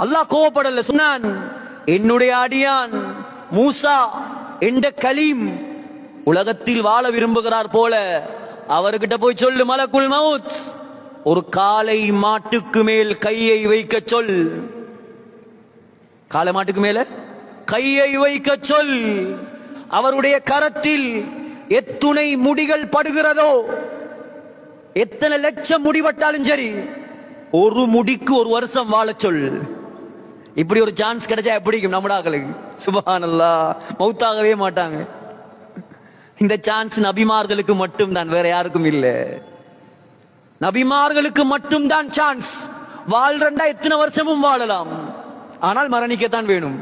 அல்லாஹ் கோவப்படல சொன்னான் என்னுடைய அடியான் மூசா என்ற கலீம் உலகத்தில் வாழ விரும்புகிறார் போல. அவர்கிட்ட போய் சொல்லு மலக்குள் மவுத். ஒரு காலை மாட்டுக்கு மேல் கையை வைக்க சொல். காளை மாட்டுக்கு மேல கையை வைக்க சொல். அவருடைய கரத்தில் எத்துணை முடிகள் படுகிறதோ எத்தனை லட்சம் முடிவட்டாலும் சரி ஒரு முடிக்கு ஒரு வருஷம் வாழச் சொல். இப்படி ஒரு சான்ஸ் கிடைச்சா எப்படிக்கும் நம்மடாக்களுக்கு சுபஹானல்லா மௌத்தாகவே மாட்டாங்க. இந்த சான்ஸ் நபிமார்களுக்கு மட்டும் தான் வேற யாருக்கும் இல்ல. நபிமார்களுக்கு மட்டும் தான் சான்ஸ் வாழ்றண்டா எத்தனை வருஷமும் வாழலாம். ஆனால் மரணிக்கத்தான் வேணும்.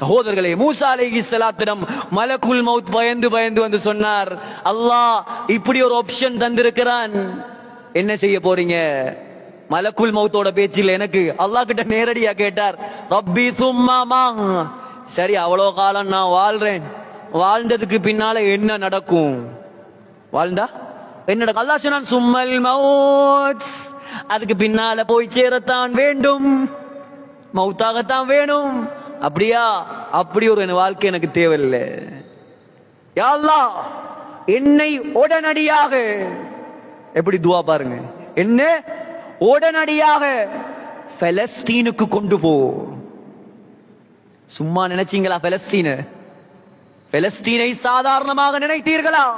சகோதரர்களே மூசா அலைஹி சலாத்திடம் மலக்குல் மவுத் பயந்து பயந்து வந்து சொன்னார் அல்லாஹ் இப்படி ஒரு ஆப்ஷன் தந்திருக்கிறான். என்ன செய்ய போறீங்க? மலக்குல் மௌத்தோட பேச்சில் எனக்கு அல்லாஹ் கிட்ட நேரடியா கேட்டார் ரப்பி சும்மாமா சரி அவ்வளோ காலம் நான் வாழ்றேன். வாழ்ந்ததுக்கு பின்னால என்ன நடக்கும்? வாழ்ந்தா? என்ன நடக்கும்? அல்லாஹ் சொன்னான் சும்மல் மௌத் அதுக்கு பின்னால போய் சேரத்தான் வேண்டும். மௌத்தாகத்தான் வேணும். அப்படியா? அப்படி ஒரு என் வாழ்க்கை எனக்கு தேவையில்லை. யா அல்லாஹ் என்னை உடனடியாக. எப்படி துவா பாருங்க. என்ன உடனடியாக பெலஸ்தீனுக்கு கொண்டு போ. சும்மா நினைச்சீங்களா பெலஸ்தீனு? பெலஸ்தீனை சாதாரணமாக நினைத்தீர்களா?